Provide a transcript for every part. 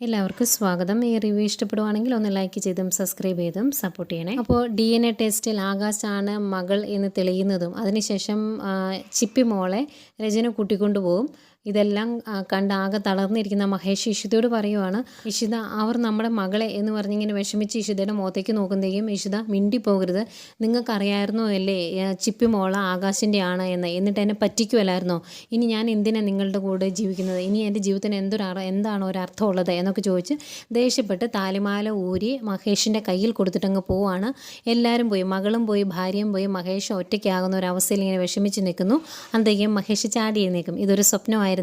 എല്ലാവർക്കും സ്വാഗതം. ഈ റിവ്യൂ ഇഷ്ടപ്പെടുവാണെങ്കിൽ ഒന്ന് ലൈക്ക് ചെയ്തും സബ്സ്ക്രൈബ് ചെയ്തും സപ്പോർട്ട് ചെയ്യണേ. അപ്പോൾ ഡി എൻ എ ടെസ്റ്റിൽ ആകാശാണ് മകൾ എന്ന് തെളിയുന്നതും അതിനുശേഷം ചിപ്പി മോളെ രജന കൂട്ടിക്കൊണ്ടു പോകും ഇതെല്ലാം കണ്ട് ആകെ തളർന്നിരിക്കുന്ന മഹേഷ് ഇഷിതയോട് പറയുവാണ് ഇഷിത അവർ നമ്മുടെ മകളെ എന്ന് പറഞ്ഞിങ്ങനെ വിഷമിച്ച് ഇഷിതയുടെ മുഖത്തേക്ക് നോക്കുന്നതേക്കും ഇഷിത മിണ്ടി പോകരുത് നിങ്ങൾക്കറിയായിരുന്നോ അല്ലേ ചിപ്പി മോള ആകാശിന്റെ ആണ് എന്ന്? എന്നിട്ട് എന്നെ പറ്റിക്കുമല്ലായിരുന്നോ ഇനി ഞാൻ എന്തിനാണ് നിങ്ങളുടെ കൂടെ ജീവിക്കുന്നത്? ഇനി എന്റെ ജീവിതത്തിന് എന്തൊരു എന്താണ് ഒരു അർത്ഥമുള്ളത്? എന്നൊക്കെ ചോദിച്ച് ദേഷ്യപ്പെട്ട് താലിമാല ഊരി മഹേഷിന്റെ കയ്യിൽ കൊടുത്തിട്ടങ്ങ് പോവാണ്. എല്ലാവരും പോയി മകളും പോയി ഭാര്യയും പോയി മഹേഷ് ഒറ്റയ്ക്കാകുന്ന ഒരു അവസ്ഥയിൽ ഇങ്ങനെ വിഷമിച്ച് നിൽക്കുന്നു. അന്തേക്കും മഹേഷ് ചാടി നിൽക്കും ഇതൊരു സ്വപ്നമായിരുന്നേ.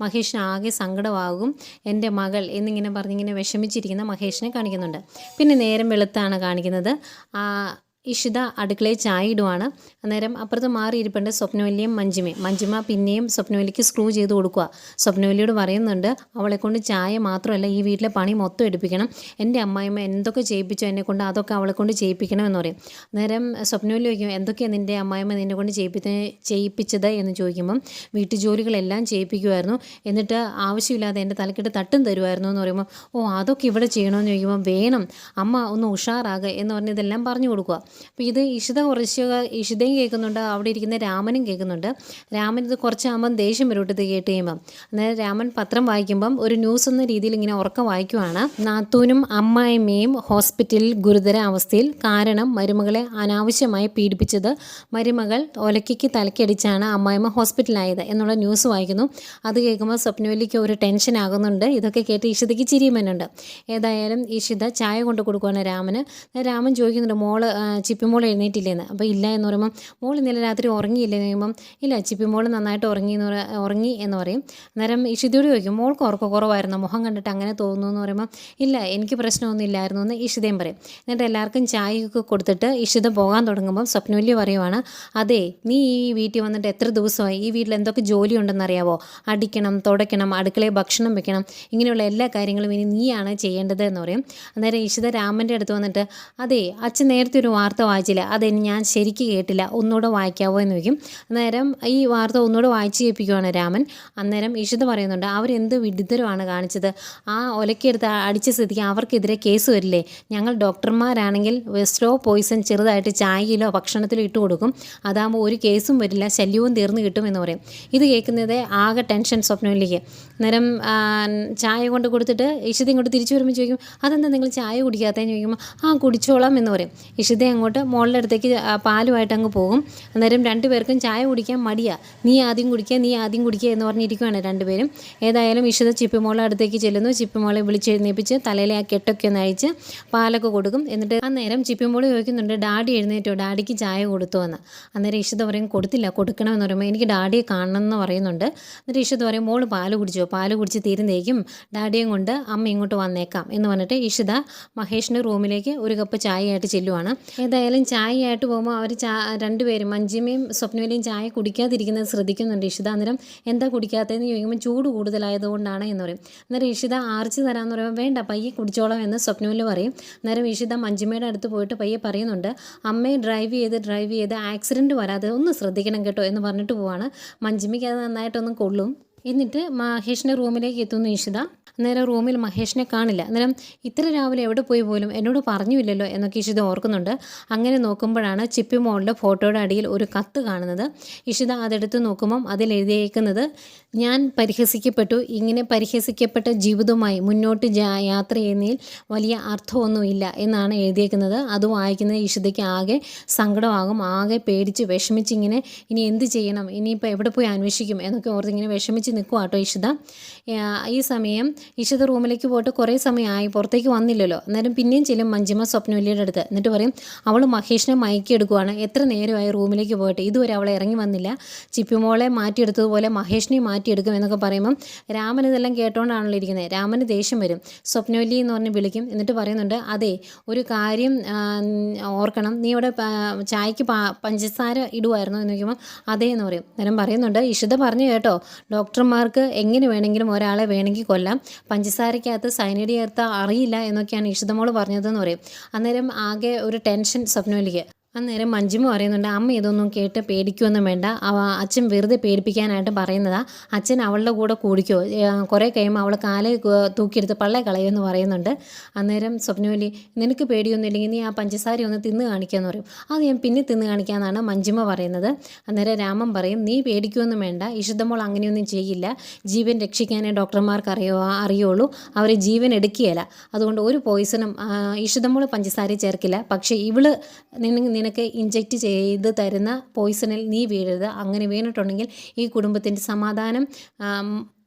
മഹേഷിന് ആകെ സങ്കടമാകും. എന്റെ മകൾ എന്നിങ്ങനെ പറഞ്ഞിങ്ങനെ വിഷമിച്ചിരിക്കുന്ന മഹേഷിനെ കാണിക്കുന്നുണ്ട്. പിന്നെ നേരം വെളുത്താണ് കാണിക്കുന്നത്. ആ ഇഷിത അടുക്കളയിൽ ചായ ഇടുവാണ്. അന്നേരം അപ്പുറത്ത് മാറിയിരിപ്പുണ്ട് സ്വപ്നവല്ലിയും മഞ്ജിമയും. മഞ്ജിമ പിന്നെയും സ്വപ്നവല്ലിക്ക് സ്ക്രൂ ചെയ്ത് കൊടുക്കുക സ്വപ്നവല്ലിയോട് പറയുന്നുണ്ട് അവളെ കൊണ്ട് ചായ മാത്രമല്ല ഈ വീട്ടിലെ പണി മൊത്തം എടുപ്പിക്കണം. എന്റെ അമ്മായിമ്മ എന്തൊക്കെ ചെയ്യിപ്പിച്ചോ എന്നെ കൊണ്ട് അതൊക്കെ അവളെ കൊണ്ട് ചെയ്യിപ്പിക്കണം എന്ന് പറയും. അന്നേരം സ്വപ്നവല്ലി ചോദിക്കും എന്തൊക്കെയാണ് നിന്റെ അമ്മായിമ്മ നിന്നെ കൊണ്ട് ചെയ്യിപ്പിച്ച ചെയ്യിപ്പിച്ചത്? എന്ന് ചോദിക്കുമ്പം വീട്ടു ജോലികളെല്ലാം ചെയ്യിപ്പിക്കുമായിരുന്നു എന്നിട്ട് ആവശ്യമില്ലാതെ എന്റെ തലക്കെട്ട് തട്ടും തരുമായിരുന്നു എന്ന് പറയുമ്പോൾ ഓ അതൊക്കെ ഇവിടെ ചെയ്യണമെന്ന് ചോദിക്കുമ്പോൾ വേണം. അമ്മ ഒന്ന് ഉഷാറാകുക എന്ന് പറഞ്ഞ് ഇതെല്ലാം പറഞ്ഞു കൊടുക്കുക അപ്പോൾ ഇത് ഇഷിത കുറച്ച് ഇഷിതയും കേൾക്കുന്നുണ്ട് അവിടെ ഇരിക്കുന്ന രാമനും കേൾക്കുന്നുണ്ട്. രാമൻ ഇത് കുറച്ചാകുമ്പം ദേഷ്യം വരും ഇത് കേട്ട് കഴിയുമ്പം. അന്നേരം രാമൻ പത്രം വായിക്കുമ്പം ഒരു ന്യൂസ് എന്ന രീതിയിൽ ഇങ്ങനെ ഉറക്കം വായിക്കുവാണ്. നാത്തൂനും അമ്മായിമ്മയും ഹോസ്പിറ്റലിൽ ഗുരുതര അവസ്ഥയിൽ കാരണം മരുമകളെ അനാവശ്യമായി പീഡിപ്പിച്ചത് മരുമകൾ ഒലക്കിക്ക് തലക്കടിച്ചാണ് അമ്മായിമ്മ ഹോസ്പിറ്റലായത് എന്നുള്ള ന്യൂസ് വായിക്കുന്നു. അത് കേൾക്കുമ്പോൾ സ്വപ്നവല്ലിക്ക് ഒരു ടെൻഷൻ ആകുന്നുണ്ട്. ഇതൊക്കെ കേട്ട് ഇഷിതയ്ക്ക് ചിരിയുമെന്നുണ്ട് ഏതായാലും ഇഷിത ചായ കൊണ്ട് കൊടുക്കുവാണ് രാമന്. രാമൻ ചോദിക്കുന്നുണ്ട് മോൾ ചിപ്പിമോൾ എഴുന്നേറ്റില്ലേന്ന്. അപ്പോൾ ഇല്ല എന്ന് പറയുമ്പം മോൾ ഇന്നലെ രാത്രി ഉറങ്ങിയില്ലേ? എന്ന് പറയുമ്പം ഇല്ല ചിപ്പിമോൾ നന്നായിട്ട് ഉറങ്ങി എന്ന് ഉറങ്ങി എന്ന് പറയും. അന്നേരം ഇഷിതയോട് ചോദിക്കും മോൾക്ക് ഉറക്കം കുറവായിരുന്നു? മുഖം കണ്ടിട്ട് അങ്ങനെ തോന്നുന്നു? എന്ന് പറയുമ്പം ഇല്ല എനിക്ക് പ്രശ്നമൊന്നും ഇല്ലായിരുന്നു എന്ന് ഇഷിതയും പറയും. എന്നിട്ട് എല്ലാവർക്കും ചായയൊക്കെ കൊടുത്തിട്ട് ഇഷിത പോകാൻ തുടങ്ങുമ്പം സ്വപ്നവല്യ പറയുവാണ് അതെ നീ ഈ വീട്ടിൽ വന്നിട്ട് എത്ര ദിവസമായി? ഈ വീട്ടിൽ എന്തൊക്കെ ജോലി അറിയാവോ അടിക്കണം തുടയ്ക്കണം അടുക്കളയിൽ ഭക്ഷണം വെക്കണം ഇങ്ങനെയുള്ള എല്ലാ കാര്യങ്ങളും ഇനി നീയാണ് ചെയ്യേണ്ടത് എന്ന് പറയും. അന്നേരം ഇഷിത രാമന്റെ അടുത്ത് വന്നിട്ട് അതെ അച്ഛൻ നേരത്തെ ഒരു വാർത്ത വായിച്ചില്ല. അതെനി ഞാൻ ശരിക്ക് കേട്ടില്ല. ഒന്നുകൂടെ വായിക്കാവോ എന്ന് ചോദിക്കും. അന്നേരം ഈ വാർത്ത ഒന്നുകൂടെ വായിച്ചു കേൾപ്പിക്കുവാണ് രാമൻ. അന്നേരം ഇഷിത് പറയുന്നുണ്ട് അവരെന്ത് വിഡിതരമാണ് കാണിച്ചത്. ആ ഒലക്കെടുത്ത് അടിച്ച സ്ഥിതിക്ക് അവർക്കെതിരെ കേസ് വരില്ലേ? ഞങ്ങൾ ഡോക്ടർമാരാണെങ്കിൽ സ്ലോ പോയിസൺ ചെറുതായിട്ട് ചായയിലോ ഭക്ഷണത്തിലോ ഇട്ട് കൊടുക്കും. അതാകുമ്പോൾ ഒരു കേസും വരില്ല. ശല്യവും തീർന്നു കിട്ടും എന്ന് പറയും. ഇത് കേൾക്കുന്നത് ആകെ ടെൻഷൻ സ്വപ്നമില്ലേക്ക് അന്നേരം ചായ കൊണ്ട് കൊടുത്തിട്ട് ഇഷിത ഇങ്ങോട്ട് തിരിച്ചു വരുമ്പോൾ ചോദിക്കും അതെന്താ നിങ്ങൾ ചായ കുടിക്കാത്തതെന്ന് ചോദിക്കുമ്പോൾ ആ കുടിച്ചോളാം എന്ന് പറയും. ഇഷിത അങ്ങോട്ട് മോളുടെ അടുത്തേക്ക് പാലുമായിട്ട് അങ്ങ് പോകും. അന്നേരം രണ്ടുപേർക്കും ചായ കുടിക്കാൻ മടിയാ. നീ ആദ്യം കുടിക്കുക നീ ആദ്യം കുടിക്കുക എന്ന് പറഞ്ഞിരിക്കുവാണ് രണ്ടുപേരും. ഏതായാലും ഇഷിത ചിപ്പിമോളെ അടുത്തേക്ക് ചെല്ലുന്നു. ചിപ്പിമോളെ വിളിച്ചെഴുന്നേപ്പിച്ച് തലയിലെ ആ കെട്ടൊക്കെ ഒന്ന് അയച്ച് പാലൊക്കെ കൊടുക്കും. എന്നിട്ട് അന്നേരം ചിപ്പിമോൾ ചോദിക്കുന്നുണ്ട് ഡാഡി എഴുന്നേറ്റോ? ഡാഡിക്ക് ചായ കൊടുത്തു എന്ന്. അന്നേരം ഇഷിത പറയും കൊടുത്തില്ല കൊടുക്കണമെന്ന് പറയുമ്പോൾ എനിക്ക് ഡാഡിയെ കാണണം എന്ന് പറയുന്നുണ്ട്. എന്നിട്ട് ഇഷിത പറയും മോൾ പാൽ കുടിച്ചോ? പാൽ കുടിച്ച് തീരുന്നേക്കും. ഡാഡിയും കൊണ്ട് അമ്മ ഇങ്ങോട്ട് വന്നേക്കാം. എന്ന് പറഞ്ഞിട്ട് ഇഷിത മഹേഷിന്റെ റൂമിലേക്ക് ഒരു കപ്പ് ചായയായിട്ട് ചെല്ലുവാണ്. ഏതായാലും ചായയായിട്ട് പോകുമ്പോൾ അവർ ചാ രണ്ടുപേരും മഞ്ജിമയും സ്വപ്നയിലെയും ചായ കുടിക്കാതിരിക്കുന്നത് ശ്രദ്ധിക്കുന്നുണ്ട് ഇഷിത. അന്നേരം എന്താ കുടിക്കാത്തതെന്ന് ചോദിക്കുമ്പോൾ ചൂട് കൂടുതലായതുകൊണ്ടാണ് എന്ന് പറയും. അന്നേരം ഇഷിത ആർച്ച് തരാമെന്ന് പറയുമ്പോൾ വേണ്ട പയ്യെ കുടിച്ചോളാം എന്ന് സ്വപ്നവിൽ പറയും. അന്നേരം ഇഷിത മഞ്ജിമയുടെ അടുത്ത് പോയിട്ട് പയ്യെ പറയുന്നുണ്ട് അമ്മയെ ഡ്രൈവ് ചെയ്ത് ഡ്രൈവ് ചെയ്ത് ആക്സിഡന്റ് വരാതെ ഒന്ന് ശ്രദ്ധിക്കണം കേട്ടോ എന്ന് പറഞ്ഞിട്ട് പോവാണ്. മഞ്ജിമയ്ക്ക് അത് നന്നായിട്ടൊന്നും കൊള്ളും. എന്നിട്ട് മഹേഷിന്റെ റൂമിലേക്ക് എത്തുന്നു ഇഷിത അന്നേരം റൂമിൽ മഹേഷിനെ കാണില്ല. അന്നേരം ഇത്ര രാവിലെ എവിടെ പോയി പോലും എന്നോട് പറഞ്ഞില്ലല്ലോ എന്നൊക്കെ ഇഷിത ഓർക്കുന്നുണ്ട്. അങ്ങനെ നോക്കുമ്പോഴാണ് ചിപ്പി മോളുടെ ഫോട്ടോയുടെ അടിയിൽ ഒരു കത്ത് കാണുന്നത്. ഇഷിത അതെടുത്ത് നോക്കുമ്പം അതിൽ എഴുതിയേക്കുന്നത് ഞാൻ പരിഹസിക്കപ്പെട്ടു. ഇങ്ങനെ പരിഹസിക്കപ്പെട്ട ജീവിതവുമായി മുന്നോട്ട് യാത്ര ചെയ്യുന്നതിൽ വലിയ അർത്ഥമൊന്നുമില്ല എന്നാണ് എഴുതിയേക്കുന്നത്. അത് വായിക്കുന്നത് ഇഷിതയ്ക്ക് ആകെ സങ്കടമാകും. ആകെ പേടിച്ച് വിഷമിച്ച് ഇങ്ങനെ ഇനി എന്ത് ചെയ്യണം? ഇനിയിപ്പോൾ എവിടെ പോയി അന്വേഷിക്കും? എന്നൊക്കെ ഓർത്ത് ഇങ്ങനെ വിഷമിച്ച് നിൽക്കുക കേട്ടോ ഇഷിത ഈ സമയം ഇഷിത റൂമിലേക്ക് പോയിട്ട് കുറേ സമയമായി പുറത്തേക്ക് വന്നില്ലല്ലോ. അന്നേരം പിന്നെയും ചെല്ലും മഞ്ജിമ സ്വപ്നവല്ലിയുടെ അടുത്ത്. എന്നിട്ട് പറയും അവൾ മഹേഷിനെ മയക്കിയെടുക്കുവാണ് എത്ര നേരമായി റൂമിലേക്ക് പോയിട്ട്? ഇതുവരെ അവളെ ഇറങ്ങി വന്നില്ല. ചിപ്പിമോളെ മാറ്റിയെടുത്തതുപോലെ മഹേഷിനെ മാറ്റിയെടുക്കും എന്നൊക്കെ പറയുമ്പം രാമൻ ഇതെല്ലാം കേട്ടോണ്ടാണല്ലോ ഇരിക്കുന്നത്. രാമന് ദേഷ്യം വരും. സ്വപ്നവല്ലി എന്ന് പറഞ്ഞ് വിളിക്കും. എന്നിട്ട് പറയുന്നുണ്ട് അതെ ഒരു കാര്യം ഓർക്കണം. നീ ഇവിടെ ചായക്ക് പഞ്ചസാര ഇടുമായിരുന്നു എന്ന് ചോദിക്കുമ്പോൾ അതേ എന്ന് പറയും. അന്നേരം പറയുന്നുണ്ട് ഇഷിത പറഞ്ഞു കേട്ടോ. ഡോക്ടർമാർക്ക് എങ്ങനെ വേണമെങ്കിലും ഒരാളെ വേണമെങ്കിൽ കൊല്ലാം. പഞ്ചസാരയ്ക്കകത്ത് സൈനൈഡ് അറിയില്ല എന്നൊക്കെയാണ് ഇഷിതമോൾ പറഞ്ഞതെന്ന് പറയും. അന്നേരം ആകെ ഒരു ടെൻഷൻ സ്വപ്നവല്ലിക്ക് അന്നേരം മഞ്ജിമ പറയുന്നുണ്ട് അമ്മ ഇതൊന്നും കേട്ട് പേടിക്കുമൊന്നും വേണ്ട. അവ അച്ഛൻ വെറുതെ പേടിപ്പിക്കാനായിട്ട് പറയുന്നതാ. അച്ഛൻ അവളുടെ കൂടെ കൂടിക്കോ. കുറേ കഴിയുമ്പോൾ അവൾ കാലെ തൂക്കിയെടുത്ത് പള്ളെ കളയുമെന്ന് പറയുന്നുണ്ട്. അന്നേരം സ്വപ്നവലി നിനക്ക് പേടിയൊന്നും ഇല്ലെങ്കിൽ നീ ആ പഞ്ചസാര ഒന്ന് തിന്ന് കാണിക്കാന്ന് പറയും. അത് ഞാൻ പിന്നെ തിന്ന് കാണിക്കാമെന്നാണ് മഞ്ജിമ പറയുന്നത്. അന്നേരം രാമൻ പറയും നീ പേടിക്കുമൊന്നും വേണ്ട. ഇഷിതമോൾ അങ്ങനെയൊന്നും ചെയ്യില്ല. ജീവൻ രക്ഷിക്കാനേ ഡോക്ടർമാർക്ക് അറിയോ അറിയുള്ളൂ. അവർ ജീവൻ എടുക്കുകയില്ല. അതുകൊണ്ട് ഒരു പോയിസണും ഇഷിതമോൾ പഞ്ചസാര ചേർക്കില്ല. പക്ഷേ ഇവൾ നിന- നിനക്ക് ഇഞ്ചെക്റ്റ് ചെയ്ത് തരുന്ന പോയിസണിൽ നീ വീഴരുത്. അങ്ങനെ വീണിട്ടുണ്ടെങ്കിൽ ഈ കുടുംബത്തിന്റെ സമാധാനം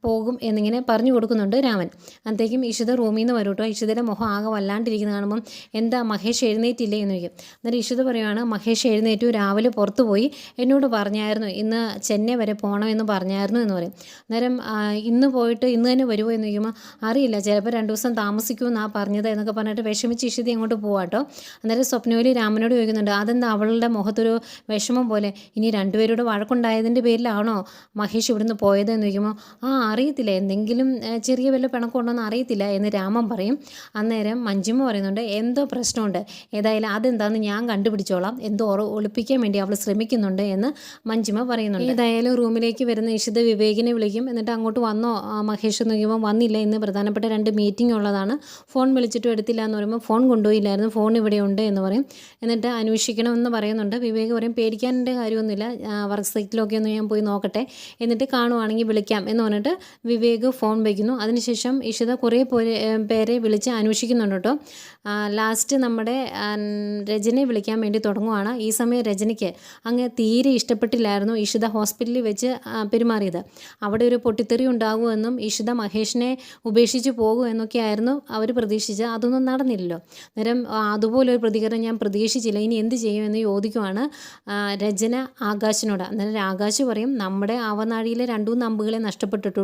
പോകും എന്നിങ്ങനെ പറഞ്ഞു കൊടുക്കുന്നുണ്ട് രാമൻ. അന്നത്തേക്കും ഇഷിത റൂമിൽ നിന്ന് വരും ഇഷിതയുടെ മുഖം ആകെ വല്ലാണ്ടിരിക്കുന്ന കാണുമ്പം എന്താ മഹേഷ് എഴുന്നേറ്റില്ലേ എന്ന് ചോദിക്കും. അന്നേരം ഇഷിത പറയുവാണ് മഹേഷ് എഴുന്നേറ്റു രാവിലെ പുറത്തു പോയി. എന്നോട് പറഞ്ഞായിരുന്നു ഇന്ന് ചെന്നൈ വരെ പോകണമെന്ന് പറഞ്ഞായിരുന്നു എന്ന് പറയും. അന്നേരം ഇന്ന് പോയിട്ട് ഇന്ന് തന്നെ വരുമോ എന്ന് ചോദിക്കുമ്പോൾ അറിയില്ല ചിലപ്പോൾ രണ്ട് ദിവസം താമസിക്കുമെന്നാണ് പറഞ്ഞത് എന്നൊക്കെ പറഞ്ഞിട്ട് വിഷമിച്ച് ഇഷിത അങ്ങോട്ട് പോവാട്ടോ അന്നേരം സ്വപ്നവലി രാമനോട് ചോദിക്കുന്നുണ്ട് അതെന്താ അവളുടെ മുഖത്തൊരു വിഷമം പോലെ? ഇനി രണ്ടുപേരോട് വഴക്കുണ്ടായതിന്റെ പേരിലാണോ മഹേഷ് ഇവിടുന്ന് പോയത്? എന്ന് ചോദിക്കുമ്പോൾ ആ അറിയത്തില്ല. എന്തെങ്കിലും ചെറിയ വല്ല പിണക്കമുണ്ടോ അറിയത്തില്ല എന്ന് രാമൻ പറയും. അന്നേരം മഞ്ജുമ പറയുന്നുണ്ട് എന്തോ പ്രശ്നമുണ്ട്. ഏതായാലും അതെന്താണെന്ന് ഞാൻ കണ്ടുപിടിച്ചോളാം. എന്തോ ഒളിപ്പിക്കാൻ വേണ്ടി അവൾ ശ്രമിക്കുന്നുണ്ട് എന്ന് മഞ്ജുമ പറയുന്നുണ്ട്. ഏതായാലും റൂമിലേക്ക് വരുന്ന ഇഷിത വിവേകിനെ വിളിക്കും. എന്നിട്ട് അങ്ങോട്ട് വന്നോ? മഹേഷ് എന്ന് പറയുമ്പോൾ വന്നില്ല ഇന്ന് പ്രധാനപ്പെട്ട രണ്ട് മീറ്റിംഗ് ഉള്ളതാണ്. ഫോൺ വിളിച്ചിട്ടും എടുത്തില്ല എന്ന് പറയുമ്പോൾ ഫോൺ കൊണ്ടുപോയില്ലായിരുന്നു. ഫോൺ ഇവിടെ ഉണ്ട് എന്ന് പറയും. എന്നിട്ട് അന്വേഷിക്കണമെന്ന് പറയുന്നുണ്ട്. വിവേക് പറയും പേടിക്കാന്റെ കാര്യമൊന്നുമില്ല. വർക്ക് സൈറ്റിലൊക്കെ ഒന്ന് ഞാൻ പോയി നോക്കട്ടെ. എന്നിട്ട് കാണുവാണെങ്കിൽ വിളിക്കാം എന്ന് പറഞ്ഞിട്ട് വിവേക് ഫോൺ വയ്ക്കുന്നു. അതിനുശേഷം ഇഷിത കുറേ പേരെ വിളിച്ച് അന്വേഷിക്കുന്നുണ്ട് കേട്ടോ. ലാസ്റ്റ് നമ്മുടെ രജനെ വിളിക്കാൻ വേണ്ടി തുടങ്ങുവാണ്. ഈ സമയം രജനിക്ക് അങ്ങ് തീരെ ഇഷ്ടപ്പെട്ടില്ലായിരുന്നു ഇഷിത ഹോസ്പിറ്റലിൽ വെച്ച് പെരുമാറിയത്. അവിടെ ഒരു പൊട്ടിത്തെറി ഉണ്ടാകുമെന്നും ഇഷിത മഹേഷിനെ ഉപേക്ഷിച്ച് പോകുമെന്നൊക്കെ ആയിരുന്നു അവർ പ്രതീക്ഷിച്ചത്. അതൊന്നും നടന്നില്ലല്ലോ. നേരം അതുപോലൊരു പ്രതികരണം ഞാൻ പ്രതീക്ഷിച്ചില്ല. ഇനി എന്ത് ചെയ്യുമെന്ന് ചോദിക്കുവാണ് രജന ആകാശിനോട്. അന്നേരം ആകാശ് പറയും നമ്മുടെ ആവനാഴിയിലെ രണ്ടു മൂന്ന് അമ്പുകളെ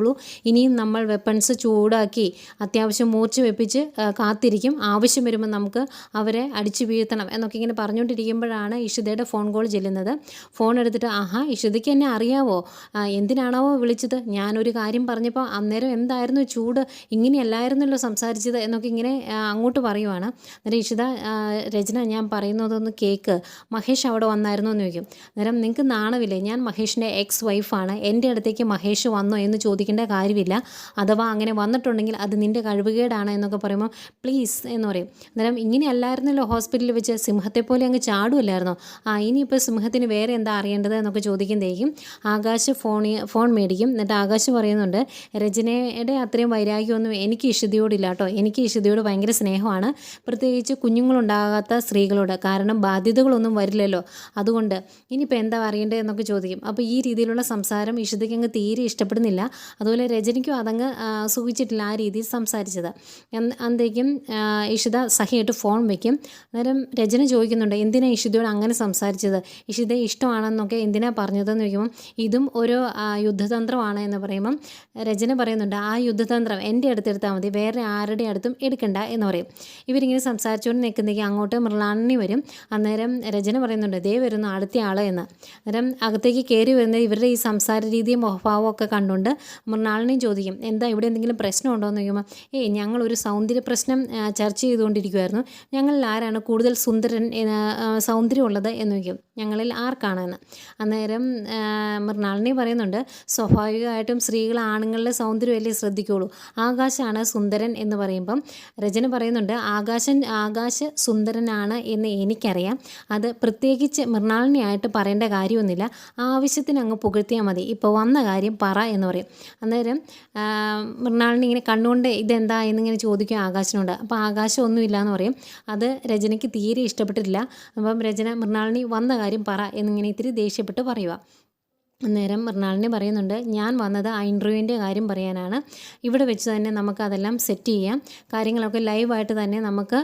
നഷ്ടപ്പെട്ടിട്ടുള്ളൂ ഇനിയും നമ്മൾ വെപ്പൺസ് ചൂടാക്കി അത്യാവശ്യം മൂർച്ച വെപ്പിച്ച് കാത്തിരിക്കും. ആവശ്യം വരുമ്പോൾ നമുക്ക് അവരെ അടിച്ചു വീഴ്ത്തണം എന്നൊക്കെ ഇങ്ങനെ പറഞ്ഞുകൊണ്ടിരിക്കുമ്പോഴാണ് ഇഷിതയുടെ ഫോൺ കോൾ ചെല്ലുന്നത്. ഫോൺ എടുത്തിട്ട് ആഹാ ഇഷിതയ്ക്ക് എന്നെ അറിയാവോ? എന്തിനാണോ എന്തിനാണാവോ വിളിച്ചത്? ഞാനൊരു കാര്യം പറഞ്ഞപ്പോൾ അന്നേരം എന്തായിരുന്നു ചൂട്? ഇങ്ങനെയല്ലായിരുന്നല്ലോ സംസാരിച്ചത് എന്നൊക്കെ ഇങ്ങനെ അങ്ങോട്ട് പറയുവാണ്. അന്നേരം ഇഷിത രചന ഞാൻ പറയുന്നതൊന്ന് കേക്ക്. മഹേഷ് അവിടെ വന്നായിരുന്നു എന്ന് ചോദിക്കും. അന്നേരം നിങ്ങൾക്ക് നാണവില്ലേ ഞാൻ മഹേഷിന്റെ എക്സ് വൈഫാണ് എന്റെ അടുത്തേക്ക് മഹേഷ് വന്നോ? എന്ന് ചോദിക്കേണ്ട കാര്യമില്ല. അഥവാ അങ്ങനെ വന്നിട്ടുണ്ടെങ്കിൽ അത് നിന്റെ കഴിവുകേടാണ് എന്നൊക്കെ പറയുമ്പോൾ പ്ലീസ് എന്ന് പറയും. അന്നേരം ഇങ്ങനെയല്ലായിരുന്നല്ലോ ഹോസ്പിറ്റലിൽ വെച്ച് സിംഹത്തെ പോലെ അങ്ങ് ചാടുമല്ലായിരുന്നോ ആ ഇനിയിപ്പോൾ സിംഹത്തിന് വേറെ എന്താ അറിയേണ്ടത് എന്നൊക്കെ ചോദിക്കുന്നതേക്കും ആകാശ് ഫോണി ഫോൺ മേടിക്കും. എന്നിട്ട് ആകാശ് പറയുന്നുണ്ട് രചനയുടെ അത്രയും വൈരാഗ്യമൊന്നും എനിക്ക് ഇഷിതയോടില്ല കേട്ടോ. എനിക്ക് ഇഷിതയോട് ഭയങ്കര സ്നേഹമാണ്. പ്രത്യേകിച്ച് കുഞ്ഞുങ്ങളുണ്ടാകാത്ത സ്ത്രീകളോട്. കാരണം ബാധ്യതകളൊന്നും വരില്ലല്ലോ. അതുകൊണ്ട് ഇനിയിപ്പോൾ എന്താ അറിയേണ്ടത് എന്നൊക്കെ ചോദിക്കും. അപ്പോൾ ഈ രീതിയിലുള്ള സംസാരം ഇഷിതയ്ക്ക് അങ്ങ് തീരെ ഇഷ്ടപ്പെടുന്നില്ല. അതുപോലെ രജനിക്കും അതങ്ങ് സൂചിച്ചിട്ടില്ല ആ രീതിയിൽ സംസാരിച്ചത്. അന്തേക്കും ഇഷിത സഹിയായിട്ട് ഫോൺ വയ്ക്കും അന്നേരം രജന ചോദിക്കുന്നുണ്ട് എന്തിനാ ഇഷിതയോട് അങ്ങനെ സംസാരിച്ചത്? ഇഷിത ഇഷ്ടമാണെന്നൊക്കെ എന്തിനാ പറഞ്ഞതെന്ന് ചോദിക്കുമ്പം ഇതും ഒരു യുദ്ധതന്ത്രമാണ് എന്ന് പറയുമ്പം രജന പറയുന്നുണ്ട് ആ യുദ്ധതന്ത്രം എന്റെ അടുത്തെടുത്താൽ മതി വേറെ ആരുടെ അടുത്തും എടുക്കണ്ട എന്ന് പറയും. ഇവരിങ്ങനെ സംസാരിച്ചുകൊണ്ട് നിൽക്കുന്നേക്ക് അങ്ങോട്ട് മൃളാണി വരും. അന്നേരം രജന പറയുന്നുണ്ട് ദേ വരുന്നു അടുത്ത ആൾ എന്ന്. അന്നേരം അകത്തേക്ക് കയറി വരുന്നത് ഇവരുടെ ഈ സംസാര രീതിയും ഒക്കെ കണ്ടുകൊണ്ട് മൃണാളിനെയും ചോദിക്കും എന്താ ഇവിടെ എന്തെങ്കിലും പ്രശ്നമുണ്ടോ എന്ന് ചോദിക്കുമ്പോൾ ഏയ് ഞങ്ങളൊരു സൗന്ദര്യ പ്രശ്നം ചർച്ച ചെയ്തുകൊണ്ടിരിക്കുമായിരുന്നു ഞങ്ങളിൽ ആരാണ് കൂടുതൽ സുന്ദരൻ സൗന്ദര്യമുള്ളത്? എന്ന് ചോദിക്കും. ഞങ്ങളിൽ ആർക്കാണെന്ന്? അന്നേരം മൃണാളിനി പറയുന്നുണ്ട് സ്വാഭാവികമായിട്ടും സ്ത്രീകൾ ആണുങ്ങളുടെ സൗന്ദര്യമല്ലേ ശ്രദ്ധിക്കുകയുള്ളൂ ആകാശാണ് സുന്ദരൻ എന്ന് പറയുമ്പം രചന പറയുന്നുണ്ട് ആകാശൻ ആകാശ സുന്ദരനാണ് എന്ന് എനിക്കറിയാം. അത് പ്രത്യേകിച്ച് മൃണാളിനിയായിട്ട് പറയേണ്ട കാര്യമൊന്നുമില്ല. ആവശ്യത്തിന് അങ്ങ് പുകഴ്ത്തിയാൽ മതി. ഇപ്പോൾ വന്ന കാര്യം പറ എന്ന് പറയും. അന്നേരം മൃണാളിനെ ഇങ്ങനെ കണ്ണുകൊണ്ട് ഇതെന്താ എന്നിങ്ങനെ ചോദിക്കും ആകാശനോട്. അപ്പോൾ ആകാശം ഒന്നുമില്ല എന്ന് പറയും. അത് രചനയ്ക്ക് തീരെ ഇഷ്ടപ്പെട്ടിട്ടില്ല. അപ്പം രചന മൃണാളിനി വന്ന കാര്യം പറ എന്നിങ്ങനെ ഇത്തിരി ദേഷ്യപ്പെട്ട് പറയുക അന്നേരം മൃണാളിനി പറയുന്നുണ്ട് ഞാൻ വന്നത് ആ ഇന്റർവ്യൂവിന്റെ കാര്യം പറയാനാണ്. ഇവിടെ വെച്ച് തന്നെ നമുക്ക് അതെല്ലാം സെറ്റ് ചെയ്യാം. കാര്യങ്ങളൊക്കെ ലൈവായിട്ട് തന്നെ നമുക്ക്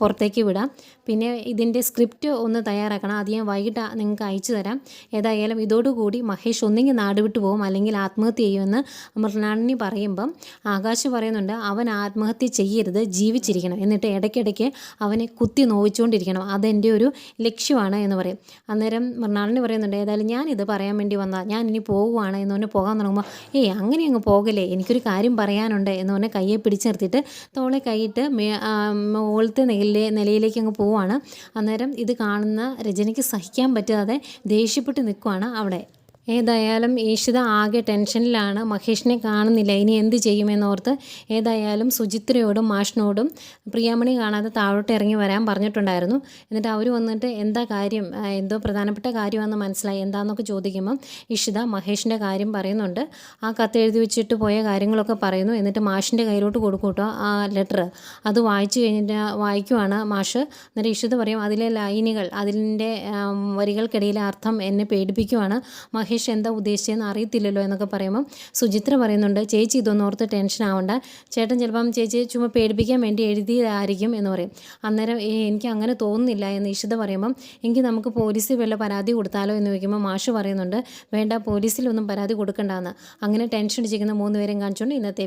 പുറത്തേക്ക് വിടാം. പിന്നെ ഇതിന്റെ സ്ക്രിപ്റ്റ് ഒന്ന് തയ്യാറാക്കണം. അത് ഞാൻ വൈകിട്ട് നിങ്ങൾക്ക് അയച്ചു തരാം. ഏതായാലും ഇതോടുകൂടി മഹേഷ് ഒന്നെങ്കിൽ നാട് വിട്ടു പോകും അല്ലെങ്കിൽ ആത്മഹത്യ ചെയ്യുമെന്ന് അമൃതനാടിനി പറയുമ്പം ആകാശ് പറയുന്നുണ്ട് അവൻ ആത്മഹത്യ ചെയ്യരുത് ജീവിച്ചിരിക്കണം. എന്നിട്ട് ഇടയ്ക്കിടയ്ക്ക് അവനെ കുത്തി നോവിച്ചുകൊണ്ടിരിക്കണം അതെന്റെ ഒരു ലക്ഷ്യമാണ് എന്ന് പറയും. അന്നേരം മൃണാളിനി പറയുന്നുണ്ട് ഏതായാലും ഞാനിത് പറയാൻ വേണ്ടി വന്ന ഞാൻ ഇനി പോകുവാണ്. എന്ന് പറഞ്ഞ് പോകാൻ തുടങ്ങുമ്പോൾ ഏയ് അങ്ങനെ അങ്ങ് പോകലേ എനിക്കൊരു കാര്യം പറയാനുണ്ട്. എന്ന് പറഞ്ഞ് കയ്യെ പിടിച്ചെടുത്തിട്ട് തോളെ കൈയിട്ട് മുകളിലത്തെ നിലയിലേക്ക് അങ്ങ് പോവാണ്. അന്നേരം ഇത് കാണുന്ന രജനിക്ക് സഹിക്കാൻ പറ്റാതെ ദേഷ്യപ്പെട്ട് നിൽക്കുവാണ് അവിടെ. ഏതായാലും ഈഷിത ആകെ ടെൻഷനിലാണ്. മഹേഷിനെ കാണുന്നില്ല. ഇനി എന്ത് ചെയ്യുമെന്നോർത്ത് ഏതായാലും സുചിത്രയോടും മാഷിനോടും പ്രിയാമണി കാണാതെ താഴോട്ട് ഇറങ്ങി വരാൻ പറഞ്ഞിട്ടുണ്ടായിരുന്നു. എന്നിട്ട് അവർ വന്നിട്ട് എന്താ കാര്യം? എന്തോ പ്രധാനപ്പെട്ട കാര്യമാണെന്ന് മനസ്സിലായി. എന്താണെന്നൊക്കെ ചോദിക്കുമ്പം ഇഷിത മഹേഷിന്റെ കാര്യം പറയുന്നുണ്ട്. ആ കത്ത് എഴുതി വെച്ചിട്ട് പോയ കാര്യങ്ങളൊക്കെ പറയുന്നു. എന്നിട്ട് മാഷിന്റെ കയ്യിലോട്ട് കൊടുക്കൂട്ടോ ആ ലെറ്റർ. അത് വായിച്ചു കഴിഞ്ഞിട്ട് വായിക്കുവാണ് മാഷ്. എന്നിട്ട് ഇഷിത പറയും അതിലെ ലൈനുകൾ അതിന്റെ വരികൾക്കിടയിലെ അർത്ഥം എന്നെ പേടിപ്പിക്കുവാണ്. മഹേഷ് എന്താ ഉദ്ദേശിച്ചതെന്ന് അറിയത്തില്ലല്ലോ എന്നൊക്കെ പറയുമ്പം സുചിത്ര പറയുന്നുണ്ട് ചേച്ചി ഇതൊന്നും ഓർത്ത് ടെൻഷൻ ആവണ്ട. ചേട്ടൻ ചിലപ്പം ചേച്ചി ചുമ്മാ പേടിപ്പിക്കാൻ വേണ്ടി എഴുതിയതായിരിക്കും എന്ന് പറയും. അന്നേരം എനിക്ക് അങ്ങനെ തോന്നുന്നില്ല എന്ന് ഇഷിത പറയുമ്പം എങ്കിൽ നമുക്ക് പോലീസിൽ വല്ല പരാതി കൊടുത്താലോ? എന്ന് ചോദിക്കുമ്പോൾ മാഷ് പറയുന്നുണ്ട് വേണ്ട പോലീസിലൊന്നും പരാതി കൊടുക്കണ്ടെന്ന്. അങ്ങനെ ടെൻഷൻ അടിച്ചിരിക്കുന്ന മൂന്ന് പേരും കാണിച്ചുകൊണ്ട് ഇന്നത്തെ